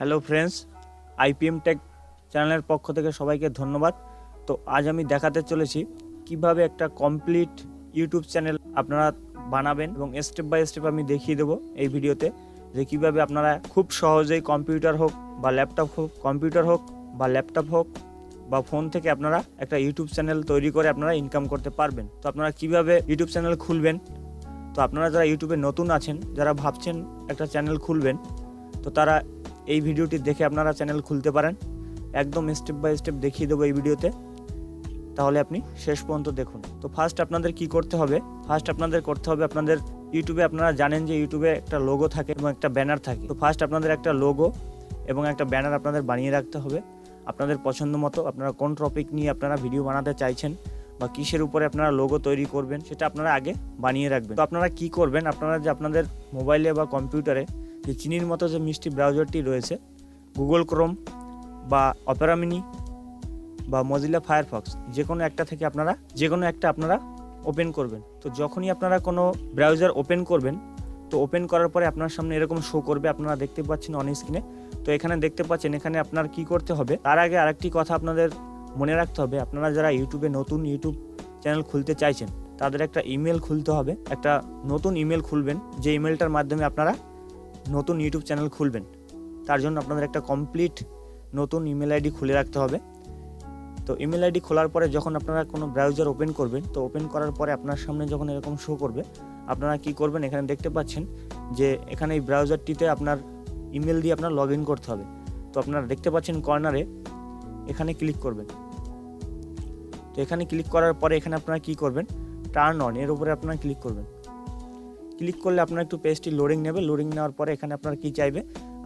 Hello friends IPM take চ্যানেলের পক্ষ থেকে সবাইকে ধন্যবাদ। তো আজ আমি দেখাতে চলেছি কীভাবে একটা কমপ্লিট ইউটিউব চ্যানেল আপনারা বানাবেন এবং স্টেপ বাই স্টেপ আমি দেখিয়ে দেবো এই ভিডিওতে যে কীভাবে আপনারা খুব সহজেই কম্পিউটার হোক বা ল্যাপটপ হোক কম্পিউটার হোক বা ল্যাপটপ হোক বা ফোন থেকে আপনারা একটা ইউটিউব চ্যানেল তৈরি করে আপনারা ইনকাম করতে পারবেন। তো আপনারা কীভাবে ইউটিউব চ্যানেল খুলবেন? তো আপনারা যারা ইউটিউবে নতুন আছেন, যারা ভাবছেন একটা চ্যানেল খুলবেন, তো তারা এই ভিডিওটি দেখে আপনারা চ্যানেল খুলতে পারেন। একদম স্টেপ বাই স্টেপ দেখিয়ে দেবো এই ভিডিওতে। তাহলে আপনি শেষ পর্যন্ত দেখুন। তো ফার্স্ট আপনাদের কি করতে হবে? ফার্স্ট আপনাদের করতে হবে, আপনাদের ইউটিউবে আপনারা জানেন যে ইউটিউবে একটা লোগো থাকে এবং একটা ব্যানার থাকে। তো ফার্স্ট আপনাদের একটা লোগো এবং একটা ব্যানার আপনাদের বানিয়ে রাখতে হবে। আপনাদের পছন্দ মতো আপনারা কোন টপিক নিয়ে আপনারা ভিডিও বানাতে চাইছেন বা কিসের উপরে আপনারা লোগো তৈরি করবেন, সেটা আপনারা আগে বানিয়ে রাখবেন। তো আপনারা কি করবেন? আপনারা যে আপনাদের মোবাইলে বা কম্পিউটারে যে চিনির মতো যে মিষ্টি ব্রাউজারটি রয়েছে, গুগল ক্রোম বা অপেরামিনি বা মজিলা ফায়ারফক্স, যে কোনো একটা থেকে আপনারা, যে কোনো একটা আপনারা ওপেন করবেন। তো যখনই আপনারা কোনো ব্রাউজার ওপেন করবেন, তো ওপেন করার পরে আপনার সামনে এরকম শো করবে, আপনারা দেখতে পাচ্ছেন অন স্ক্রিনে তো এখানে দেখতে পাচ্ছেন, এখানে আপনার কি করতে হবে, তার আগে আরেকটি কথা আপনাদের মনে রাখতে হবে, আপনারা যারা ইউটিউবে নতুন ইউটিউব চ্যানেল খুলতে চাইছেন, তাদের একটা ইমেল খুলতে হবে, একটা নতুন ইমেল খুলবেন, যে ইমেলটার মাধ্যমে আপনারা নতুন ইউটিউব চ্যানেল খুলবেন। তার জন্য আপনাদের একটা কমপ্লিট নতুন ইমেল আইডি খুলে রাখতে হবে। তো ইমেল আইডি খোলার পরে যখন আপনারা কোনো ব্রাউজার ওপেন করবেন, তো ওপেন করার পরে আপনার সামনে যখন এরকম শো করবে, আপনারা কি করবেন? এখানে দেখতে পাচ্ছেন যে এখানে এই ব্রাউজারটিতে আপনার ইমেল দিয়ে আপনার লগ ইন করতে হবে। তো আপনারা দেখতে পাচ্ছেন কর্নারে এখানে ক্লিক করবেন। তো এখানে ক্লিক করার পরে এখানে আপনারা কি করবেন? টার্ন অন এর উপরে আপনারা ক্লিক করবেন। ক্লিক করলে আপনার একটু পেজটি লোডিং নেবে। লোডিং নেওয়ার পরে এখানে আপনার কি চাইবে?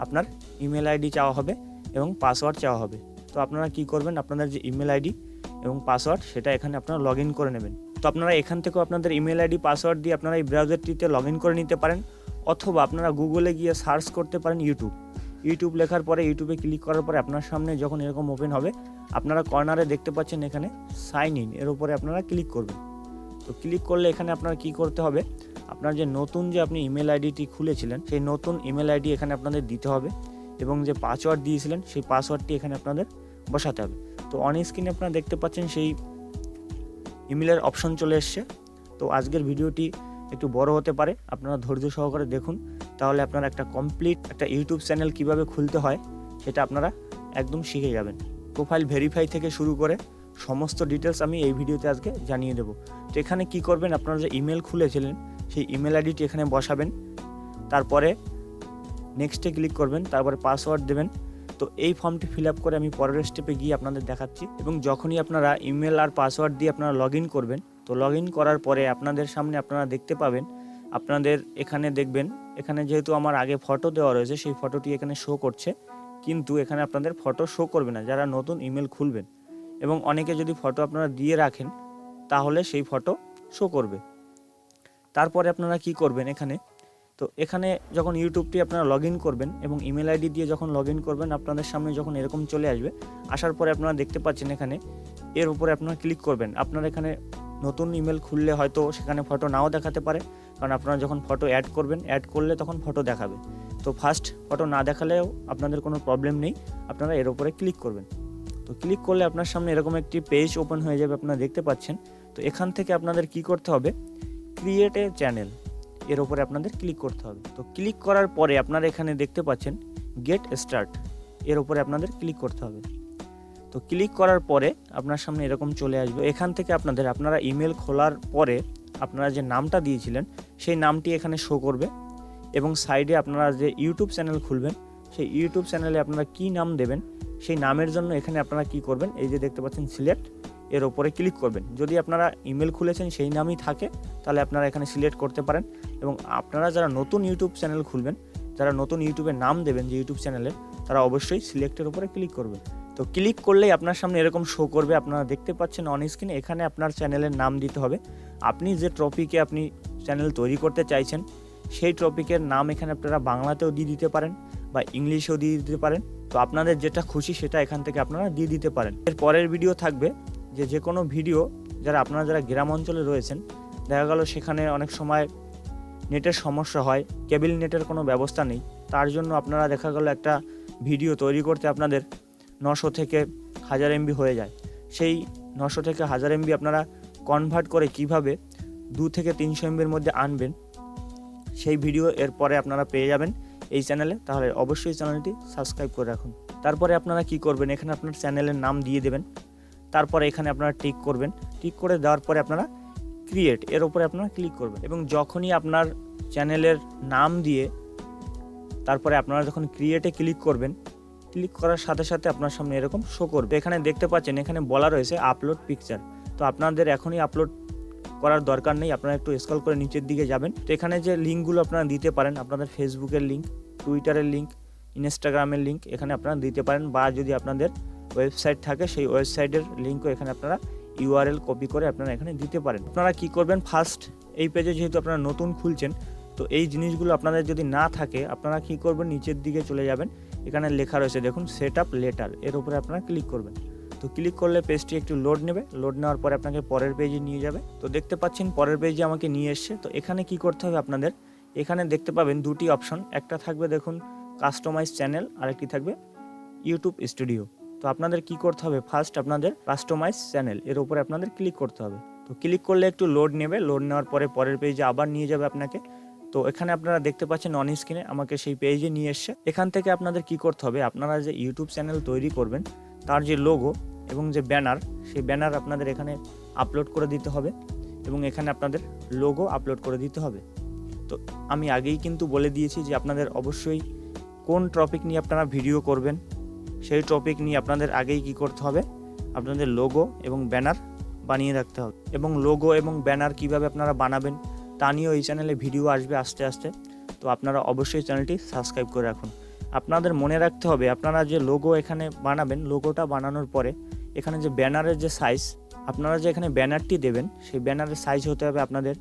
আপনার ইমেল আইডি চাওয়া হবে এবং পাসওয়ার্ড চাওয়া হবে। তো আপনারা কি করবেন? আপনাদের যে ইমেল আইডি এবং পাসওয়ার্ড সেটা এখানে আপনারা লগ ইন করে নেবেন। তো আপনারা এখান থেকেও আপনাদের ইমেল আইডি পাসওয়ার্ড দিয়ে আপনারা এই ব্রাউজারটিতে লগ ইন করে নিতে পারেন অথবা আপনারা গুগলে গিয়ে সার্চ করতে পারেন ইউটিউব ইউটিউব লেখার পরে ইউটিউবে ক্লিক করার পরে আপনার সামনে যখন এরকম ওপেন হবে, আপনারা কর্নারে দেখতে পাচ্ছেন এখানে সাইন ইন এর উপরে আপনারা ক্লিক করবেন। তো ক্লিক করলে এখানে আপনার কি করতে হবে? আপনার যে নতুন যে আপনি ইমেল আইডিটি খুলেছিলেন, সেই নতুন ইমেল আইডি এখানে আপনাদের দিতে হবে এবং যে পাসওয়ার্ড দিয়েছিলেন, সেই পাসওয়ার্ডটি এখানে আপনাদের বসাতে হবে। তো অন স্ক্রিনে আপনারা দেখতে পাচ্ছেন সেই ইমেলের অপশন চলে এসছে। তো আজকের ভিডিওটি একটু বড় হতে পারে, আপনারা ধৈর্য সহকারে দেখুন। তাহলে আপনারা একটা কমপ্লিট একটা ইউটিউব চ্যানেল কীভাবে খুলতে হয়, সেটা আপনারা একদম শিখে যাবেন। প্রোফাইল ভেরিফাই থেকে শুরু করে সমস্ত ডিটেলস আমি এই ভিডিওতে আজকে জানিয়ে দেবো। তো এখানে কি করবেন, আপনারা যে ইমেল খুলেছিলেন, সেই ইমেল আইডিটি এখানে বসাবেন। তারপরে নেক্সটে ক্লিক করবেন, তারপরে পাসওয়ার্ড দেবেন। তো এই ফর্মটি ফিল আপ করে আমি পরের স্টেপে গিয়ে আপনাদের দেখাচ্ছি। এবং যখনই আপনারা ইমেল আর পাসওয়ার্ড দিয়ে আপনারা লগ করবেন, তো লগ করার পরে আপনাদের সামনে আপনারা দেখতে পাবেন, আপনাদের এখানে দেখবেন, এখানে যেহেতু আমার আগে ফটো দেওয়া রয়েছে, সেই ফটোটি এখানে শো করছে। কিন্তু এখানে আপনাদের ফটো শো করবে না, যারা নতুন ইমেল খুলবেন। এবং অনেকে যদি ফটো আপনারা দিয়ে রাখেন, তাহলে সেই ফটো শো করবে। তারপরে আপনারা কি করবেন এখানে? তো এখানে যখন ইউটিউবটি আপনারা লগ ইন করবেন এবং ইমেল আইডি দিয়ে যখন লগ ইন করবেন, আপনাদের সামনে যখন এরকম চলে আসবে, আসার পরে আপনারা দেখতে পাচ্ছেন এখানে, এর উপরে আপনারা ক্লিক করবেন। আপনারা এখানে নতুন ইমেল খুললে হয়তো সেখানে ফটো নাও দেখাতে পারে, কারণ আপনারা যখন ফটো অ্যাড করবেন অ্যাড করলে তখন ফটো দেখাবে। তো ফার্স্ট ফটো না দেখালেও আপনাদের কোনো প্রবলেম নেই, আপনারা এর উপরে ক্লিক করবেন। তো ক্লিক করলে আপনার সামনে এরকম একটি পেজ ওপেন হয়ে যাবে, আপনারা দেখতে পাচ্ছেন। তো এখান থেকে আপনাদের কি করতে হবে? ক্রিয়েট এ চ্যানেল এর উপরে আপনাদের ক্লিক করতে হবে। তো ক্লিক করার পরে আপনারা এখানে দেখতে পাচ্ছেন গেট স্টার্ট এর উপরে আপনাদের ক্লিক করতে হবে। তো ক্লিক করার পরে আপনার সামনে এরকম চলে আসবে। এখান থেকে আপনাদের, আপনারা ইমেল খোলার পরে আপনারা যে নামটা দিয়েছিলেন, সেই নামটি এখানে শো করবে এবং সাইডে আপনারা যে ইউটিউব চ্যানেল খুলবেন সেই ইউটিউব চ্যানেলে আপনারা কি নাম দেবেন, সেই নামের জন্য এখানে আপনারা কি করবেন, এই যে দেখতে পাচ্ছেন সিলেক্ট, এর ওপরে ক্লিক করবেন। যদি আপনারা ইমেল খুলেছেন সেই নামই থাকে, তাহলে আপনারা এখানে সিলেক্ট করতে পারেন এবং আপনারা যারা নতুন ইউটিউব চ্যানেল খুলবেন, যারা নতুন ইউটিউবে নাম দেবেন যে ইউটিউব চ্যানেলের, তারা অবশ্যই সিলেক্টের উপরে ক্লিক করবেন। তো ক্লিক করলেই আপনার সামনে এরকম শো করবে, আপনারা দেখতে পাচ্ছেন অন স্ক্রিনে এখানে আপনার চ্যানেলের নাম দিতে হবে। আপনি যে টপিকে আপনি চ্যানেল তৈরি করতে চাইছেন, সেই টপিকের নাম এখানে আপনারা বাংলাতেও দিয়ে দিতে পারেন। বা ইংলিশেও দিয়ে দিতে পারেন। তো আপনাদের যেটা খুশি সেটা এখান থেকে আপনারা দিয়ে দিতে পারেন। এর পরের ভিডিও থাকবে যে যে কোনো ভিডিও যারা আপনারা যারা গ্রাম অঞ্চলে রয়েছেন, দেখা গেল সেখানে অনেক সময় নেটের সমস্যা হয়, কেবিল নেটের কোনো ব্যবস্থা নেই, তার জন্য আপনারা দেখা গেল একটা ভিডিও তৈরি করতে আপনাদের নশো থেকে হাজার এমবি হয়ে যায়। সেই নশো থেকে হাজার এমবি আপনারা কনভার্ট করে কীভাবে দু থেকে তিনশো এমবির মধ্যে আনবেন, সেই ভিডিও এরপরে আপনারা পেয়ে যাবেন। এই চ্যানেলে, তাহলে অবশ্যই চ্যানেলটি সাবস্ক্রাইব করে রাখুন। তারপরে আপনারা কি করবেন? এখানে আপনার চ্যানেলের নাম দিয়ে দেবেন। তারপরে এখানে আপনারা টিক করবেন। টিক করে দেওয়ার পরে আপনারা ক্রিয়েট এর উপরে আপনারা ক্লিক করবেন। এবং যখনই আপনার চ্যানেলের নাম দিয়ে তারপরে আপনারা যখন ক্রিয়েটে ক্লিক করবেন ক্লিক করার সাথে সাথে আপনার সামনে এরকম শো করবে। এখানে দেখতে পাচ্ছেন, এখানে বলা রয়েছে আপলোড পিকচার তো আপনাদের এখনই আপলোড করার দরকার নেই, আপনারা একটু স্ক্রল করে নিচের দিকে যাবেন। তো এখানে যে লিঙ্কগুলো আপনারা দিতে পারেন, আপনাদের ফেসবুকের লিঙ্ক টুইটারের লিঙ্ক ইনস্টাগ্রামের লিঙ্ক এখানে আপনারা দিতে পারেন বা যদি আপনাদের ওয়েবসাইট থাকে, সেই ওয়েবসাইটের লিঙ্কও এখানে আপনারা ইউআরএল কপি করে আপনারা এখানে দিতে পারেন। আপনারা কি করবেন? ফার্স্ট এই পেজে যেহেতু আপনারা নতুন খুলছেন, তো এই জিনিসগুলো আপনাদের যদি না থাকে, আপনারা কি করবেন? নিচের দিকে চলে যাবেন। এখানে লেখা রয়েছে, দেখুন সেট আপ লেটার এর উপরে আপনারা ক্লিক করবেন। তো ক্লিক করলে পেজটি একটু লোড নেবে। লোড নেওয়ার পরে আপনাকে পরের পেজে নিয়ে যাবে। তো দেখতে পাচ্ছেন পরের পেজে আমাকে নিয়ে এসছে। তো এখানে কি করতে হবে আপনাদের? এখানে দেখতে পাবেন দুটি অপশন একটা থাকবে দেখুন কাস্টমাইজ চ্যানেল আর একটি থাকবে ইউটিউব স্টুডিও তো আপনাদের কি করতে হবে? ফার্স্ট আপনাদের কাস্টমাইজ চ্যানেল এর উপরে আপনাদের ক্লিক করতে হবে। তো ক্লিক করলে একটু লোড নেবে। লোড নেওয়ার পরে পরের পেজে আবার নিয়ে যাবে আপনাকে। তো এখানে আপনারা দেখতে পাচ্ছেন অন স্ক্রিনে আমাকে সেই পেজে নিয়ে এসছে। এখান থেকে আপনাদের কি করতে হবে? আপনারা যে ইউটিউব চ্যানেল তৈরি করবেন তার যে লোগো এবং যে ব্যানার সেই ব্যানার আপনাদের এখানে আপলোড করে দিতে হবে এবং এখানে আপনাদের লোগো আপলোড করে দিতে হবে। তো আমি আগেই কিন্তু বলে দিয়েছি যে আপনাদের অবশ্যই কোন টপিক নিয়ে আপনারা ভিডিও করবেন, সেই টপিক নিয়ে আপনাদের আগেই কি করতে হবে, আপনাদের লোগো এবং ব্যানার বানিয়ে রাখতে হবে। এবং লোগো এবং ব্যানার কীভাবে আপনারা বানাবেন, তা নিয়েও এই চ্যানেলে ভিডিও আসবে আস্তে আস্তে। তো আপনারা অবশ্যই চ্যানেলটি সাবস্ক্রাইব করে রাখুন। আপনাদের মনে রাখতে হবে, আপনারা যে লোগো এখানে বানাবেন লোগোটা বানানোর পরে এখানে যে ব্যানারের যে সাইজ আপনারা যে এখানে ব্যানারটি দেবেন, সেই ব্যানারের সাইজ হতে হবে আপনাদের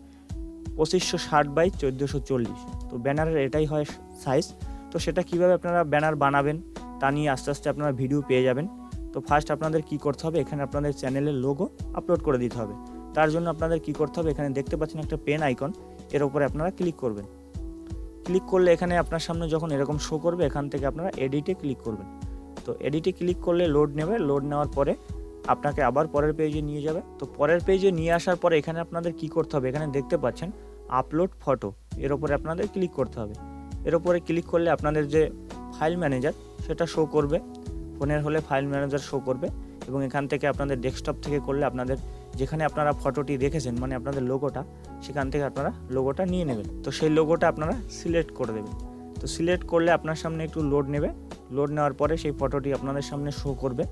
পঁচিশশো ষাট বাই চোদ্দোশো চল্লিশ। তো ব্যানারের এটাই হয় সাইজ তো সেটা কীভাবে আপনারা ব্যানার বানাবেন, তা নিয়ে আস্তে আস্তে আপনারা ভিডিও পেয়ে যাবেন। তো ফার্স্ট আপনাদের কি করতে হবে, এখানে আপনাদের চ্যানেলের লোগো আপলোড করে দিতে হবে। তার জন্য আপনাদের কি করতে হবে, এখানে দেখতে পাচ্ছেন একটা পেন আইকন এর উপরে আপনারা ক্লিক করবেন। ক্লিক করলে এখানে আপনার সামনে যখন এরকম শো করবে, এখান থেকে আপনারা এডিটে ক্লিক করবেন। তো এডিটে ক্লিক করলে লোড নেবে। লোড নেওয়ার পরে আপনাকে আবার পরের পেজে নিয়ে যাবে। তো পরের পেজে নিয়ে আসার পরে এখানে আপনাদের কি করতে হবে? এখানে দেখতে পাচ্ছেন আপলোড ফটো এর উপরে আপনাদের ক্লিক করতে হবে। এর উপরে ক্লিক করলে আপনাদের যে ফাইল ম্যানেজার সেটা শো করবে। ফোনের হলে ফাইল ম্যানেজার শো করবে। এবং এখান থেকে আপনাদের ডেস্কটপ থেকে করলে আপনাদের যেখানে আপনারা ফটোটি রেখেছেন মানে আপনাদের লোগোটা সেখান থেকে আপনারা লোগোটা নিয়ে নেবেন। তো সেই লোগোটা আপনারা সিলেক্ট করে দেবেন। তো সিলেক্ট করলে আপনার সামনে একটু লোড নেবে। লোড নেওয়ার পরে সেই ফটোটি আপনাদের সামনে শো করবে।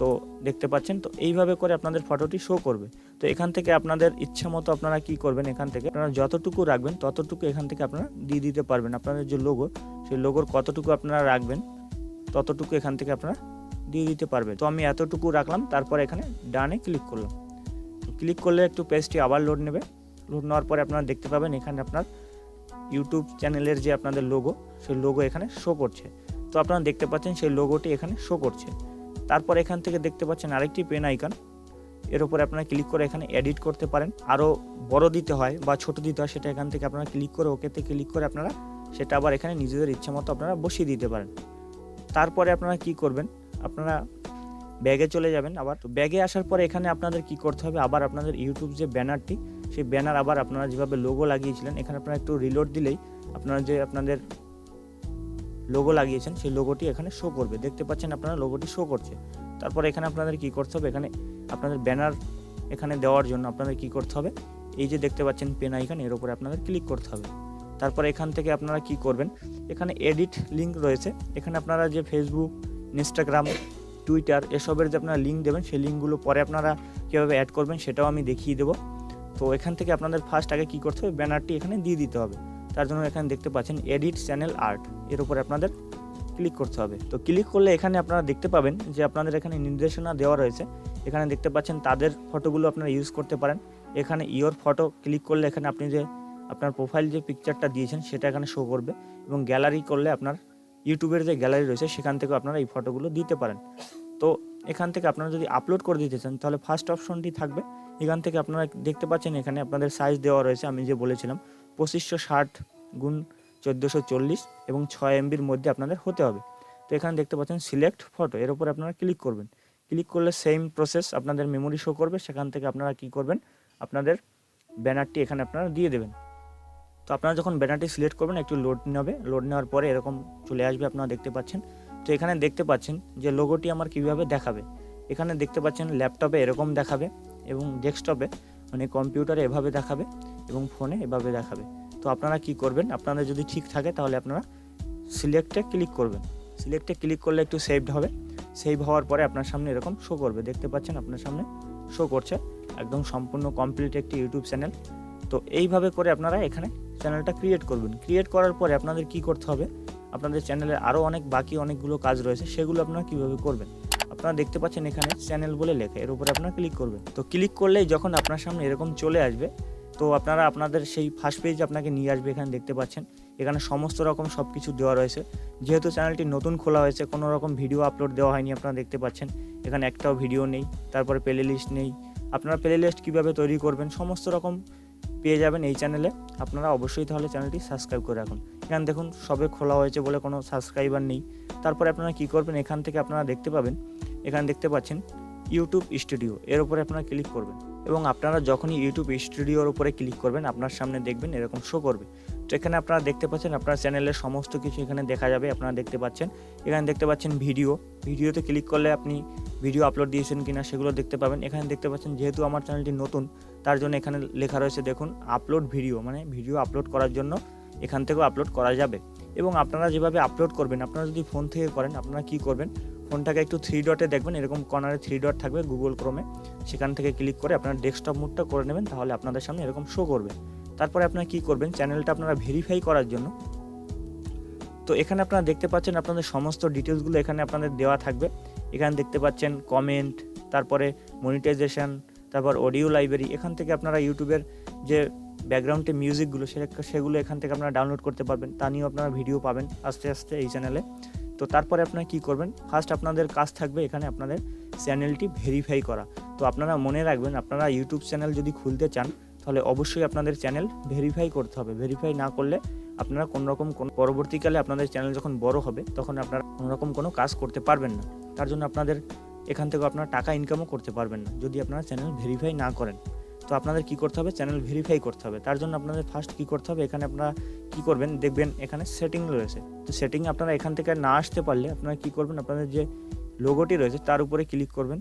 তো দেখতে পাচ্ছেন, তো এইভাবে করে আপনাদের ফটোটি শো করবে। তো এখান থেকে আপনাদের ইচ্ছা মতো আপনারা কি করবেন, এখান থেকে আপনারা যতটুকু রাখবেন, ততটুকু এখান থেকে আপনারা দিয়ে দিতে পারবেন। আপনাদের যে লোগো সেই লোগোর কতটুকু আপনারা রাখবেন, ততটুকু এখান থেকে আপনারা দিয়ে দিতে পারবে। তো আমি এতটুকু রাখলাম, তারপর এখানে ডানে ক্লিক করলাম। ক্লিক করলে একটু পেজটি আবার লোড নেবে। লোড নেওয়ার পরে আপনারা দেখতে পাবেন এখানে আপনার ইউটিউব চ্যানেলের যে আপনাদের লোগো সেই লোগো এখানে শো করছে। তো আপনারা দেখতে পাচ্ছেন সেই লোগোটি এখানে শো করছে। তারপর এখান থেকে দেখতে পাচ্ছেন আরেকটি পেন আইকন এর উপরে আপনারা ক্লিক করে এখানে এডিট করতে পারেন। আরও বড় দিতে হয় বা ছোট দিতে হয়, সেটা এখান থেকে আপনারা ক্লিক করে ওকেতে ক্লিক করে আপনারা সেটা আবার এখানে নিজেদের ইচ্ছে মতো আপনারা বসিয়ে দিতে পারেন। তারপরে আপনারা কি করবেন? আপনারা ব্যাগে চলে যাবেন আবার। তো ব্যাগে আসার পরে এখানে আপনাদের কি করতে হবে? আবার আপনাদের ইউটিউব যে ব্যানারটি, সেই ব্যানার আবার আপনারা যেভাবে লোগো লাগিয়েছিলেন, এখানে আপনারা একটু রিলোড দিলেই আপনারা যে আপনাদের লোগো লাগিয়েছেন, সেই লোগোটি এখানে শো করবে। দেখতে পাচ্ছেন আপনারা লোগোটি শো করছে। তারপর এখানে আপনাদের কি করতে হবে? এখানে আপনাদের ব্যানার এখানে দেওয়ার জন্য আপনাদের কি করতে হবে? এই যে দেখতে পাচ্ছেন পেন আইকন এর উপরে আপনাদের ক্লিক করতে হবে। তারপর এখান থেকে আপনারা কি করবেন? এখানে এডিট লিঙ্ক রয়েছে। এখানে আপনারা যে ফেসবুক ইনস্টাগ্রাম টুইটার এসবের যে আপনারা লিঙ্ক দেবেন, সেই লিঙ্কগুলো পরে আপনারা কীভাবে অ্যাড করবেন সেটাও আমি দেখিয়ে দেবো। তো এখান থেকে আপনাদের ফার্স্ট আগে কী করতে হবে? ব্যানারটি এখানে দিয়ে দিতে হবে। তার জন্য এখানে দেখতে পাচ্ছেন এডিট চ্যানেল আর্ট এর উপরে আপনাদের ক্লিক করতে হবে। তো ক্লিক করলে এখানে আপনারা দেখতে পাবেন যে আপনাদের এখানে নির্দেশনা দেওয়া রয়েছে। এখানে দেখতে পাচ্ছেন তাদের ফটোগুলো আপনারা ইউজ করতে পারেন। এখানে ইওর ফটো ক্লিক করলে এখানে আপনি যে আপনার প্রোফাইল যে পিকচারটা দিয়েছেন, সেটা এখানে শো করবে এবং গ্যালারি করলে আপনার ইউটিউবের যে গ্যালারি রয়েছে, সেখান থেকে আপনারা এই ফটোগুলো দিতে পারেন। তো এখান থেকে আপনারা যদি আপলোড করে দিতে চান, তাহলে ফার্স্ট অপশনটি থাকবে। এখান থেকে আপনারা দেখতে পাচ্ছেন এখানে আপনাদের সাইজ দেওয়া রয়েছে, আমি যে বলেছিলাম, পঁচিশশো ষাট গুণ চোদ্দোশো চল্লিশ এবং ছয় এমবির মধ্যে আপনাদের হতে হবে। তো এখানে দেখতে পাচ্ছেন সিলেক্ট ফটো এর উপরে আপনারা ক্লিক করবেন। ক্লিক করলে সেম প্রসেস আপনাদের মেমোরি শো করবে, সেখান থেকে আপনারা কি করবেন? আপনাদের ব্যানারটি এখানে আপনারা দিয়ে দেবেন। তো আপনারা যখন ব্যানারটি সিলেক্ট করবেন, একটু লোড নেবে। লোড নেওয়ার পরে এরকম চলে আসবে, আপনারা দেখতে পাচ্ছেন। তো এখানে দেখতে পাচ্ছেন যে লোগোটি আমার কীভাবে দেখাবে। এখানে দেখতে পাচ্ছেন ল্যাপটপে এরকম দেখাবে এবং ডেস্কটপে মানে কম্পিউটারে এভাবে দেখাবে এবং ফোনে এভাবে দেখাবে। তো আপনারা কি করবেন, আপনাদের যদি ঠিক থাকে তাহলে আপনারা সিলেক্টে ক্লিক করবেন। সিলেক্টে ক্লিক করলে একটু সেভড হবে। সেভ হওয়ার পরে আপনার সামনে এরকম শো করবে। দেখতে পাচ্ছেন আপনার সামনে শো করছে। একদম সম্পূর্ণ কমপ্লিট একটি ইউটিউব চ্যানেল তো এইভাবে করে আপনারা এখানে চ্যানেলটা ক্রিয়েট করবেন। ক্রিয়েট করার পরে আপনাদের কি করতে হবে? আপনাদের চ্যানেলে আরও অনেক বাকি অনেকগুলো কাজ রয়েছে, সেগুলো আপনারা কীভাবে করবেন? আপনারা দেখতে পাচ্ছেন এখানে চ্যানেল বলে লেখা, এর উপরে আপনারা ক্লিক করবেন। তো ক্লিক করলেই যখন আপনার সামনে এরকম চলে আসবে, তো আপনারা আপনাদের সেই ফার্স্ট পেজ আপনাকে নিয়ে আসবে, এখানে দেখতে পাচ্ছেন। এখানে সমস্ত রকম সব কিছু দেওয়া রয়েছে। যেহেতু চ্যানেলটি নতুন খোলা হয়েছে, কোনো রকম ভিডিও আপলোড দেওয়া হয়নি, আপনারা দেখতে পাচ্ছেন। এখানে একটাও ভিডিও নেই, তারপরে প্লে লিস্ট নেই। আপনারা প্লে লিস্ট কীভাবে তৈরি করবেন, সমস্ত রকম পেয়ে যাবেন এই চ্যানেলে আপনারা অবশ্যই তাহলে চ্যানেলটি সাবস্ক্রাইব করে রাখুন। এখানে দেখুন, সবে খোলা হয়েছে বলে কোনো সাবস্ক্রাইবার নেই। তারপরে আপনারা কি করবেন, এখান থেকে আপনারা দেখতে পাবেন, এখানে দেখতে পাচ্ছেন ইউটিউব স্টুডিও এর উপরে আপনারা ক্লিক করবেন। এবং আপনারা যখনই ইউটিউব স্টুডিওর উপরে ক্লিক করবেন, আপনার সামনে দেখবেন এরকম শো করবে। তো এখানে আপনারা দেখতে পাচ্ছেন, আপনার চ্যানেলের সমস্ত কিছু এখানে দেখা যাবে, আপনারা দেখতে পাচ্ছেন। এখানে দেখতে পাচ্ছেন ভিডিও ভিডিওতে ক্লিক করলে আপনি ভিডিও আপলোড দিয়েছেন কিনা সেগুলো দেখতে পাবেন। এখানে দেখতে পাচ্ছেন, যেহেতু আমার চ্যানেলটি নতুন তার জন্য এখানে লেখা রয়েছে, দেখুন আপলোড ভিডিও মানে ভিডিও আপলোড করার জন্য এখান থেকেও আপলোড করা যাবে। এবং আপনারা যেভাবে আপলোড করবেন, আপনারা যদি ফোন থেকে করেন, আপনারা কি করবেন ফোনটাকে একটু থ্রি ডটে দেখবেন, এরকম কর্নারে থ্রি ডট থাকবে গুগল ক্রোমে সেখান থেকে ক্লিক করে আপনারা ডেস্কটপ মুডটা করে নেবেন, তাহলে আপনাদের সামনে এরকম শো করবে। তারপরে আপনারা কি করবেন চ্যানেলটা আপনারা ভেরিফাই করার জন্য। তো এখানে আপনারা দেখতে পাচ্ছেন, আপনাদের সমস্ত ডিটেলসগুলো এখানে আপনাদের দেওয়া থাকবে। এখানে দেখতে পাচ্ছেন কমেন্ট তারপরে মনিটাইজেশন তারপর অডিও লাইব্রেরি এখান থেকে আপনারা ইউটিউবের যে ব্যাকগ্রাউন্ডে মিউজিকগুলো সেগুলো এখান থেকে আপনারা ডাউনলোড করতে পারবেন। তা নিয়েও আপনারা ভিডিও পাবেন আস্তে আস্তে এই চ্যানেলে তো তারপরে আপনারা কি করবেন? ফার্স্ট আপনাদের কাজ থাকবে এখানে আপনাদের চ্যানেলটি ভেরিফাই করা। তো আপনারা মনে রাখবেন, আপনারা ইউটিউব চ্যানেল যদি খুলতে চান, তাহলে অবশ্যই আপনাদের চ্যানেল ভেরিফাই করতে হবে। ভেরিফাই না করলে আপনারা কোনো রকম কোন, পরবর্তীকালে আপনাদের চ্যানেল যখন বড় হবে, তখন আপনারা কোনোরকম কোনো কাজ করতে পারবেন না। তার জন্য আপনাদের এখান থেকে আপনারা টাকা ইনকামও করতে পারবেন না, যদি আপনারা চ্যানেল ভেরিফাই না করেন। তো আপনাদের কি করতে হবে? চ্যানেল ভেরিফাই করতে হবে। তার জন্য আপনাদের ফার্স্ট কি করতে হবে? এখানে আপনারা কি করবেন? দেখবেন এখানে সেটিং রয়েছে। তো সেটিং আপনারা এখান থেকে না আসতে পারলে আপনারা কি করবেন? আপনাদের যে লোগোটি রয়েছে, তার উপরে ক্লিক করবেন।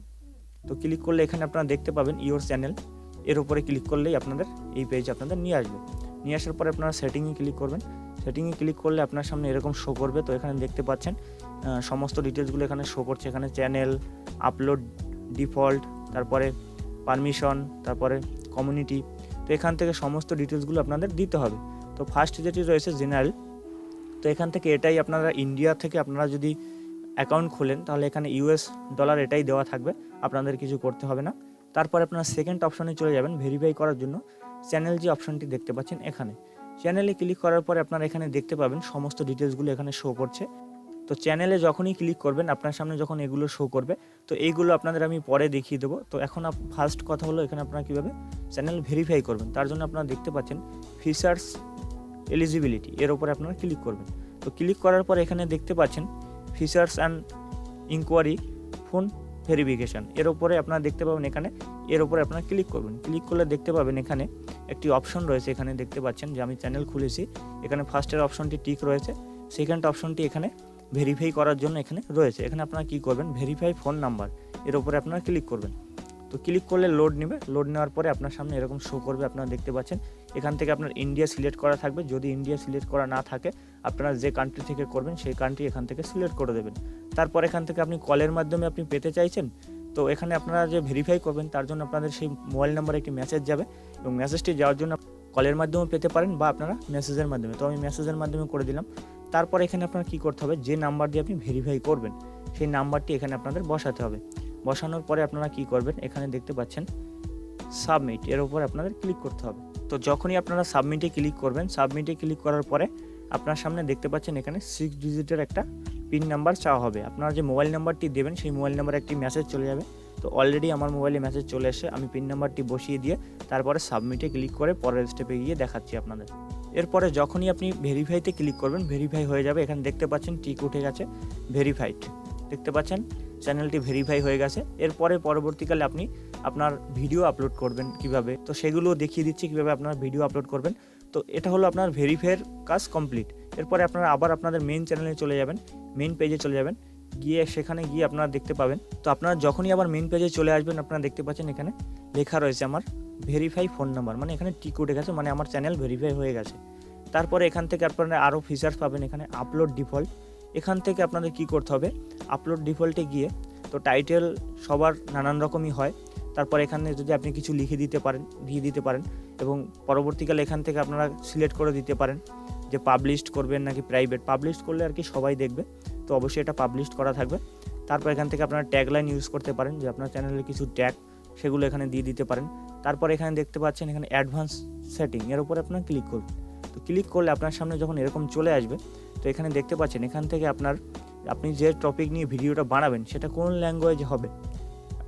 তো ক্লিক করলে এখানে আপনারা দেখতে পাবেন ইওর চ্যানেল এর উপরে ক্লিক করলেই আপনাদের এই পেজ আপনাদের নিয়ে আসবে। নিয়ে আসার পরে আপনারা সেটিংয়ে ক্লিক করবেন। সেটিংয়ে ক্লিক করলে আপনার সামনে এরকম শো করবে। তো এখানে দেখতে পাচ্ছেন সমস্ত ডিটেলসগুলো এখানে শো করছে। এখানে চ্যানেল আপলোড ডিফল্ট তারপরে পারমিশন তারপরে কমিউনিটি তো এখান থেকে সমস্ত ডিটেলসগুলো আপনাদের দিতে হবে। তো ফার্স্ট যেটি রয়েছে জেনারেল তো এখান থেকে এটাই আপনারা ইন্ডিয়া থেকে আপনারা যদি অ্যাকাউন্ট খোলেন, তাহলে এখানে ইউএস ডলার এটাই দেওয়া থাকবে। আপনাদের কিছু করতে হবে না। তারপরে আপনারা সেকেন্ড অপশনে চলে যাবেন ভেরিফাই করার জন্য। চ্যানেল যে অপশনটি দেখতে পাচ্ছেন এখানে। চ্যানেলে ক্লিক করার পরে আপনারা এখানে দেখতে পাবেন সমস্ত ডিটেলসগুলো এখানে শো করছে। তো চ্যানেলে যখনই ক্লিক করবেন, আপনার সামনে যখন এগুলো শো করবে, তো এইগুলো আপনাদের আমি পরে দেখিয়ে দেবো। তো এখন ফার্স্ট কথা হলো এখানে আপনারা কীভাবে চ্যানেল ভেরিফাই করবেন, তার জন্য আপনারা দেখতে পাচ্ছেন ফিচার্স এলিজিবিলিটি এর উপরে আপনারা ক্লিক করবেন। তো ক্লিক করার পর এখানে দেখতে পাচ্ছেন features and enquiry phone verification এর উপরে আপনারা দেখতে পাবেন এখানে, এর উপরে আপনারা ক্লিক করবেন। ক্লিক করলে দেখতে পাবেন এখানে একটি অপশন রয়েছে, এখানে দেখতে পাচ্ছেন যে আমি চ্যানেল খুলেছি, এখানে ফার্স্টের অপশনটি টিক রয়েছে সেকেন্ড অপশনটি এখানে ভেরিফাই করার জন্য এখানে রয়েছে। এখানে আপনারা কী করবেন? ভেরিফাই ফোন নাম্বার এর উপরে আপনারা ক্লিক করবেন। তো ক্লিক করলে লোড নেবে। লোড নেওয়ার পরে আপনার সামনে এরকম শো করবে, আপনারা দেখতে পাচ্ছেন। এখান থেকে আপনার ইন্ডিয়া সিলেক্ট করা থাকবে। যদি ইন্ডিয়া সিলেক্ট করা না থাকে, আপনারা যে কান্ট্রি থেকে করবেন, সেই কান্ট্রি এখান থেকে সিলেক্ট করে দেবেন। তারপর এখান থেকে আপনি কলের মাধ্যমে আপনি পেতে চাইছেন, তো এখানে আপনারা যে ভেরিফাই করবেন, তার জন্য আপনাদের সেই মোবাইল নাম্বারে একটি মেসেজ যাবে। এবং মেসেজটি যাওয়ার জন্য কলের মাধ্যমে পেতে পারেন বা আপনারা মেসেজের মাধ্যমে। তো আমি মেসেজের মাধ্যমে করে দিলাম। তারপর এখানে আপনার কী করতে হবে? যে নাম্বার দিয়ে আপনি ভেরিফাই করবেন, সেই নাম্বারটি এখানে আপনাদের বসাতে হবে। বসানোর পরে আপনারা কি করবেন? এখানে দেখতে পাচ্ছেন সাবমিট এর উপর আপনাদের ক্লিক করতে হবে। তো যখনই আপনারা সাবমিটে ক্লিক করবেন সাবমিটে ক্লিক করার পরে আপনার সামনে দেখতে পাচ্ছেন এখানে সিক্স ডিজিটের একটা পিন নাম্বার চাওয়া হবে। আপনারা যে মোবাইল নাম্বারটি দেবেন, সেই মোবাইল নাম্বারে একটি মেসেজ চলে যাবে। তো অলরেডি আমার মোবাইলে মেসেজ চলে এসে আমি পিন নাম্বারটি বসিয়ে দিয়ে তারপরে সাবমিটে ক্লিক করে পরের স্টেপে গিয়ে দেখাচ্ছি আপনাদের। এরপরে যখনই আপনি ভেরিফাইতে ক্লিক করবেন ভেরিফাই হয়ে যাবে। এখানে দেখতে পাচ্ছেন টিক উঠে গেছে ভেরিফাইড দেখতে পাচ্ছেন? চ্যানেলটি ভেরিফাই হয়ে গেছে। এরপরে পরবর্তীকালে আপনি আপনার ভিডিও আপলোড করবেন কীভাবে। তো সেগুলো দেখিয়ে দিচ্ছি কীভাবে আপনার ভিডিও আপলোড করবেন। তো এটা হলো আপনার ভেরিফাইয়ের কাজ কমপ্লিট এরপরে আপনারা আবার আপনাদের মেইন চ্যানেলে চলে যাবেন মেইন পেজে চলে যাবেন। গিয়ে সেখানে গিয়ে আপনারা দেখতে পাবেন। তো আপনারা যখনই আবার মেন পেজে চলে আসবেন, আপনারা দেখতে পাচ্ছেন এখানে লেখা রয়েছে আমার ভেরিফাই ফোন নাম্বার মানে এখানে টিক উঠে গেছে মানে আমার চ্যানেল ভেরিফাই হয়ে গেছে। তারপরে এখান থেকে আপনারা আরও ফিচার্স পাবেন এখানে আপলোড ডিফল্ট এখান থেকে আপনাদের কি করতে হবে আপলোড ডিফল্টে গিয়ে, তো টাইটেল সবার নানান রকমই হয়। তারপর এখানে যদি আপনি কিছু লিখে দিতে পারেন, দিয়ে দিতে পারেন, এবং পরবর্তীকালে এখান থেকে আপনারা সিলেক্ট করে দিতে পারেন যে পাবলিশড করবেন নাকি প্রাইভেট পাবলিশ করলে আর কি সবাই দেখবে। তো অবশ্যই এটা পাবলিশ করা থাকবে। তারপর এখান থেকে আপনারা ট্যাগলাইন ইউজ করতে পারেন, যে আপনার চ্যানেলের কিছু ট্যাগ সেগুলো এখানে দিয়ে দিতে পারেন। তারপর এখানে দেখতে পাচ্ছেন এখানে অ্যাডভান্স সেটিং এর উপরে আপনার ক্লিক করবেন। তো ক্লিক করলে আপনার সামনে যখন এরকম চলে আসবে, তো এখানে দেখতে পাচ্ছেন এখান থেকে আপনার, আপনি যে টপিক নিয়ে ভিডিওটা বানাবেন, সেটা কোন ল্যাঙ্গুয়েজ হবে?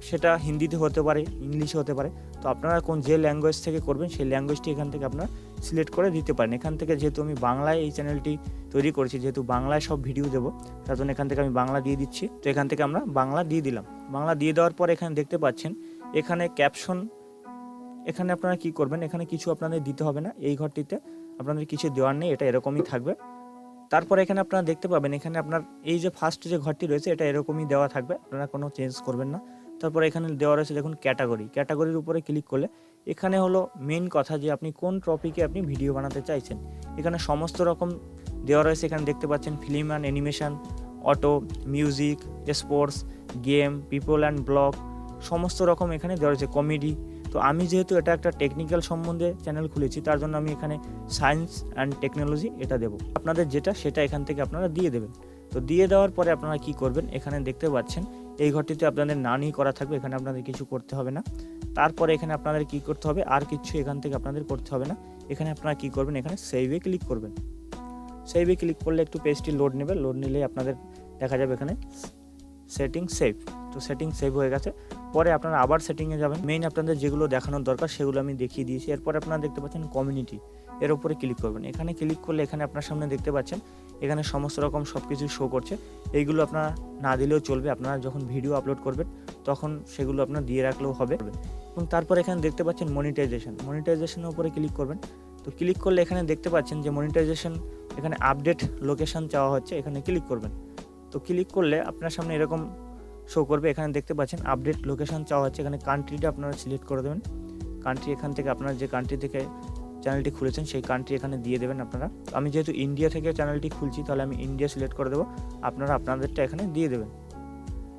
সেটা হিন্দিতে হতে পারে, ইংলিশে হতে পারে। তো আপনারা কোন যে ল্যাঙ্গুয়েজ থেকে করবেন, সেই ল্যাঙ্গুয়েজটি এখান থেকে আপনার সিলেক্ট করে দিতে পারেন। এখান থেকে যেহেতু আমি বাংলায় এই চ্যানেলটি তৈরি করেছি, যেহেতু বাংলায় সব ভিডিও দেবো, তার জন্য এখান থেকে আমি বাংলা দিয়ে দিচ্ছি। তো এখান থেকে আমরা বাংলা দিয়ে দিলাম। বাংলা দিয়ে দেওয়ার পর এখানে দেখতে পাচ্ছেন, এখানে ক্যাপশন এখানে আপনারা কি করবেন, এখানে কিছু আপনাদের দিতে হবে না, এই ঘরটিতে আপনাদের কিছু দেওয়ার নেই, এটা এরকমই থাকবে। তারপরে এখানে আপনারা দেখতে পাবেন, এখানে আপনার এই যে ফার্স্ট যে ঘরটি রয়েছে, এটা এরকমই দেওয়া থাকবে, আপনারা কোনো চেঞ্জ করবেন না। তারপরে এখানে দেওয়া রয়েছে দেখুন ক্যাটাগরি ক্যাটাগরির উপরে ক্লিক করলে এখানে হলো মেন কথা যে আপনি কোন টপিকে আপনি ভিডিও বানাতে চাইছেন। এখানে সমস্ত রকম দেওয়া রয়েছে, এখানে দেখতে পাচ্ছেন film and animation auto music sports game people and blog সমস্ত রকম এখানে দেওয়া রয়েছে কমেডি তো আমি যেহেতু এটা একটা টেকনিক্যাল সম্বন্ধে চ্যানেল খুলেছি, তার জন্য আমি এখানে সায়েন্স অ্যান্ড টেকনোলজি এটা দেবো। আপনাদের যেটা, সেটা এখান থেকে আপনারা দিয়ে দেবেন। তো দিয়ে দেওয়ার পরে আপনারা কি করবেন, এখানে দেখতে পাচ্ছেন এই ঘরটিতে আপনাদের নানি করা থাকবে, এখানে আপনাদের কিছু করতে হবে না। তারপরে এখানে আপনাদের কি করতে হবে, আর কিছু এখান থেকে আপনাদের করতে হবে না। এখানে আপনারা কি করবেন, এখানে সেভে ক্লিক করবেন। সেভে ক্লিক করলে একটু পেজটি লোড নেবে লোড নিলে আপনাদের দেখা যাবে এখানে সেটিং সেভ তো সেটিং সেভ হয়ে গেছে। পরে আপনারা আবার সেটিংয়ে যাবেন। মেইন আপনাদের যেগুলো দেখানোর দরকার, সেগুলো আমি দেখিয়ে দিয়েছি। এরপরে আপনারা দেখতে পাচ্ছেন কমিউনিটি এর উপরে ক্লিক করবেন। এখানে ক্লিক করলে এখানে আপনার সামনে দেখতে পাচ্ছেন, এখানে সমস্ত রকম সব কিছু শো করছে। এইগুলো আপনারা না দিলেও চলবে, আপনারা যখন ভিডিও আপলোড করবেন, তখন সেগুলো আপনার দিয়ে রাখলেও হবে। এবং তারপর এখানে দেখতে পাচ্ছেন মনিটাইজেশন মনিটাইজেশনের উপরে ক্লিক করবেন। তো ক্লিক করলে এখানে দেখতে পাচ্ছেন যে মনিটাইজেশন এখানে আপডেট লোকেশন চাওয়া হচ্ছে, এখানে ক্লিক করবেন। তো ক্লিক করলে আপনার সামনে এরকম শো করবে, এখানে দেখতে পাচ্ছেন আপডেট লোকেশন চাওয়া হচ্ছে, এখানে কান্ট্রিটা আপনারা সিলেক্ট করে দেবেন। কান্ট্রি এখান থেকে আপনার যে কান্ট্রি থেকে চ্যানেলটি খুলেছেন, সেই কান্ট্রি এখানে দিয়ে দেবেন আপনারা। আমি যেহেতু ইন্ডিয়া থেকে চ্যানেলটি খুলছি, তাহলে আমি ইন্ডিয়া সিলেক্ট করে দেবো। আপনারা আপনাদেরটা এখানে দিয়ে দেবেন।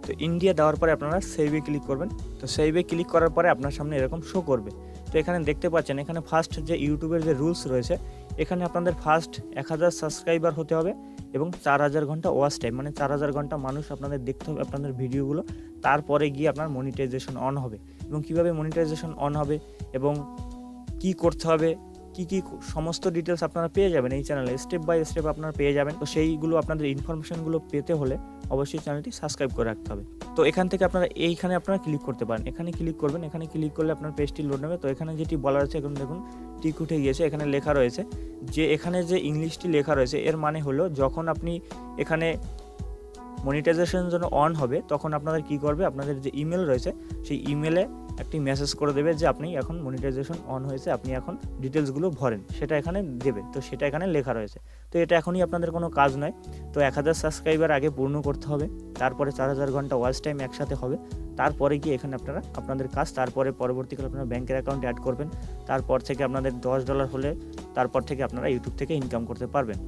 তো ইন্ডিয়া দেওয়ার পরে আপনারা সেইভে ক্লিক করবেন। তো সেইভে ক্লিক করার পরে আপনার সামনে এরকম শো করবে। তো এখানে দেখতে পাচ্ছেন, এখানে ফার্স্ট যে ইউটিউবের যে রুলস রয়েছে, এখানে আপনাদের ফার্স্ট এক হাজার সাবস্ক্রাইবার হতে হবে এবং চার হাজার ঘণ্টা ওয়াচ টাইম মানে চার হাজার ঘণ্টা মানুষ আপনাদের দেখতে হবে আপনাদের ভিডিওগুলো। তারপরে গিয়ে আপনার মনিটাইজেশন অন হবে। এবং কীভাবে মনিটাইজেশন অন হবে এবং কি করতে হবে কি কি সমস্ত ডিটেলস আপনারা পেয়ে যাবেন এই চ্যানেলে স্টেপ বাই স্টেপ আপনারা পেয়ে যাবেন। তো সেইগুলো আপনাদের ইনফরমেশনগুলো পেতে হলে অবশ্যই চ্যানেলটি সাবস্ক্রাইব করে রাখতে হবে। তো এখান থেকে আপনারা এইখানে আপনারা ক্লিক করতে পারেন। এখানে ক্লিক করবেন, এখানে ক্লিক করলে আপনার পেজটি লোড নেবে। তো এখানে যেটি বলা আছে, এখন দেখুন টিক উঠে গিয়েছে, এখানে লেখা রয়েছে যে, এখানে যে ইংলিশটি লেখা রয়েছে, এর মানে হলো যখন আপনি এখানে মনিটাইজেশন জন্য অন হবে, তখন আপনাদের কি করবে? আপনাদের যে ইমেল রয়েছে, সেই ইমেলে একটি মেসেজ করে দেবে যে আপনি এখন মনিটাইজেশন অন হয়েছে, আপনি এখন ডিটেলসগুলো ভরেন, সেটা এখানে দেবে। তো সেটা এখানে লেখা রয়েছে। তো এটা এখনই আপনাদের কোনো কাজ নয়। তো এক হাজার সাবস্ক্রাইবার আগে পূর্ণ করতে হবে, তারপরে চার হাজার ঘণ্টা ওয়াচ টাইম একসাথে হবে, তারপরে গিয়ে এখানে আপনারা আপনাদের কাজ, তারপরে পরবর্তীকালে আপনারা ব্যাংকের অ্যাকাউন্ট অ্যাড করবেন, তারপর থেকে আপনাদের দশ ডলার হলে তারপর থেকে আপনারা ইউটিউব থেকে ইনকাম করতে পারবেন।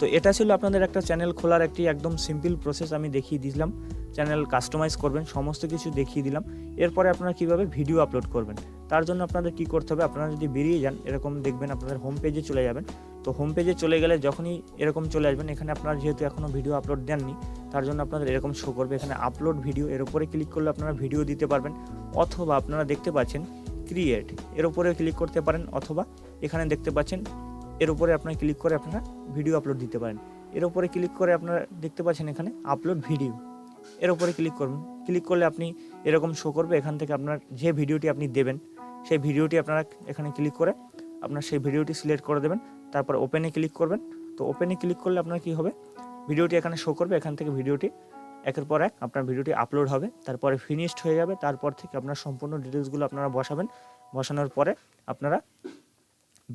তো এটা ছিল আপনাদের একটা চ্যানেল খোলার একটি একদম সিম্পল প্রসেস আমি দেখিয়ে দিলাম চ্যানেল কাস্টমাইজ করবেন, সমস্ত কিছু দেখিয়ে দিলাম। এরপরে আপনারা কীভাবে ভিডিও আপলোড করবেন? তার জন্য আপনাদের কি করতে হবে? আপনারা যদি বেরিয়ে যান, এরকম দেখবেন আপনাদের হোম পেজে চলে যাবেন। তো হোম পেজে চলে গেলে যখনই এরকম চলে আসবেন, এখানে আপনারা যেহেতু এখনও ভিডিও আপলোড দেননি, তার জন্য আপনাদের এরকম শো করবে। এখানে আপলোড ভিডিও এর উপরে ক্লিক করলে আপনারা ভিডিও দিতে পারবেন। অথবা আপনারা দেখতে পাচ্ছেন ক্রিয়েট এর উপরে ক্লিক করতে পারেন। অথবা এখানে দেখতে পাচ্ছেন এর উপরে আপনারা ক্লিক করে আপনারা ভিডিও আপলোড দিতে পারেন। এর উপরে ক্লিক করে আপনারা দেখতে পাচ্ছেন এখানে আপলোড ভিডিও এর উপরে ক্লিক করবেন ক্লিক করলে আপনি এরকম শো করবে, এখান থেকে আপনার যে ভিডিওটি আপনি দেবেন, সেই ভিডিওটি আপনারা এখানে ক্লিক করে আপনার সেই ভিডিওটি সিলেক্ট করে দেবেন। তারপর ওপেনে ক্লিক করবেন। তো ওপেনে ক্লিক করলে আপনার কি হবে? ভিডিওটি এখানে শো করবে, এখান থেকে ভিডিওটি একের পর এক আপনার ভিডিওটি আপলোড হবে। তারপরে ফিনিশড হয়ে যাবে। তারপর থেকে আপনার সম্পূর্ণ ডিটেলসগুলো আপনারা বসাবেন। বসানোর পরে আপনারা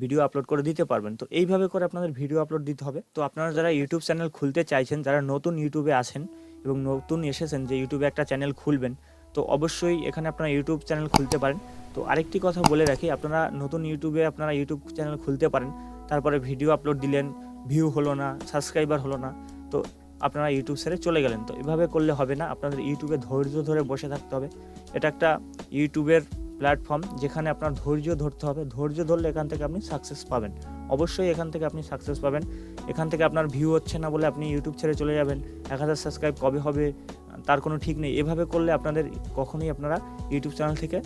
ভিডিও আপলোড করে দিতে পারবেন। তো এইভাবে করে আপনাদের ভিডিও আপলোড দিতে হবে। তো আপনারা যারা ইউটিউব চ্যানেল খুলতে চাইছেন, যারা নতুন ইউটিউবে আসেন এবং নতুন এসেছেন যে ইউটিউবে একটা চ্যানেল খুলবেন, তো অবশ্যই এখানে আপনারা ইউটিউব চ্যানেল খুলতে পারেন। তো আরেকটি কথা বলে রাখি, আপনারা নতুন ইউটিউবে আপনারা ইউটিউব চ্যানেল খুলতে পারেন, তারপরে ভিডিও আপলোড দিলেন ভিউ হলো না সাবস্ক্রাইবার হলো না, তো আপনারা ইউটিউব ছেড়ে চলে গেলেন। তো এভাবে করলে হবে না, আপনাদের ইউটিউবে ধৈর্য ধরে বসে থাকতে হবে। এটা একটা ইউটিউবের প্ল্যাটফর্ম যেখানে আপনার ধৈর্য ধরতে হবে। ধৈর্য ধরলে এখান থেকে আপনি সাকসেস পাবেন। অবশ্যই এখান থেকে আপনি সাকসেস পাবেন। এখান থেকে আপনার ভিউ হচ্ছে না বলে আপনি ইউটিউব ছেড়ে চলে যাবেন। এক হাজার সাবস্ক্রাইব কবে হবে? তার কোনো ঠিক নেই। এভাবে করলে আপনাদের কখনোই আপনারা ইউটিউব চ্যানেল থেকে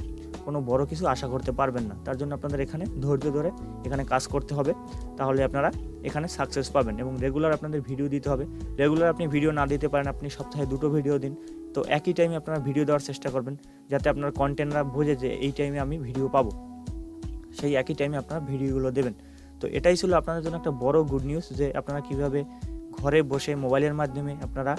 কোনো বড় কিছু আশা করতে পারবেন না। তার জন্য আপনাদের এখানে ধৈর্য ধরে এখানে কাজ করতে হবে। তাহলে আপনারা এখানে সাকসেস পাবেন এবং রেগুলার আপনাদের ভিডিও দিতে হবে। রেগুলার আপনি ভিডিও না দিতে পারেন, আপনি সপ্তাহে দুটো ভিডিও দিন। তো একই টাইমে আপনারা ভিডিও দেওয়ার চেষ্টা করবেন, যাতে আপনার কন্টেন্টরা বোঝে যে এই টাইমে আমি ভিডিও পাবো। সেই একই টাইমে আপনারা ভিডিওগুলো দেবেন। তো এটাই ছিল আপনাদের জন্য একটা বড় গুড নিউজ যে আপনারা কীভাবে ঘরে বসে মোবাইলের মাধ্যমে আপনারা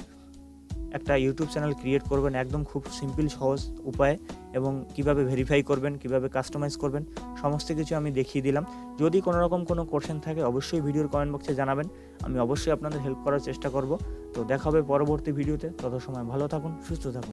একটা ইউটিউব চ্যানেল ক্রিয়েট করবেন একদম খুব সিম্পল সহজ উপায়ে এবং কীভাবে ভেরিফাই করবেন, কীভাবে কাস্টমাইজ করবেন, সমস্ত কিছু আমি দেখিয়ে দিলাম। যদি কোনো রকম কোনো কোশ্চেন থাকে, অবশ্যই ভিডিওর কমেন্ট বক্সে জানাবেন। আমি অবশ্যই আপনাদের হেল্প করার চেষ্টা করব। তো দেখা হবে পরবর্তী ভিডিওতে তত সময় ভালো থাকুন, সুস্থ থাকুন।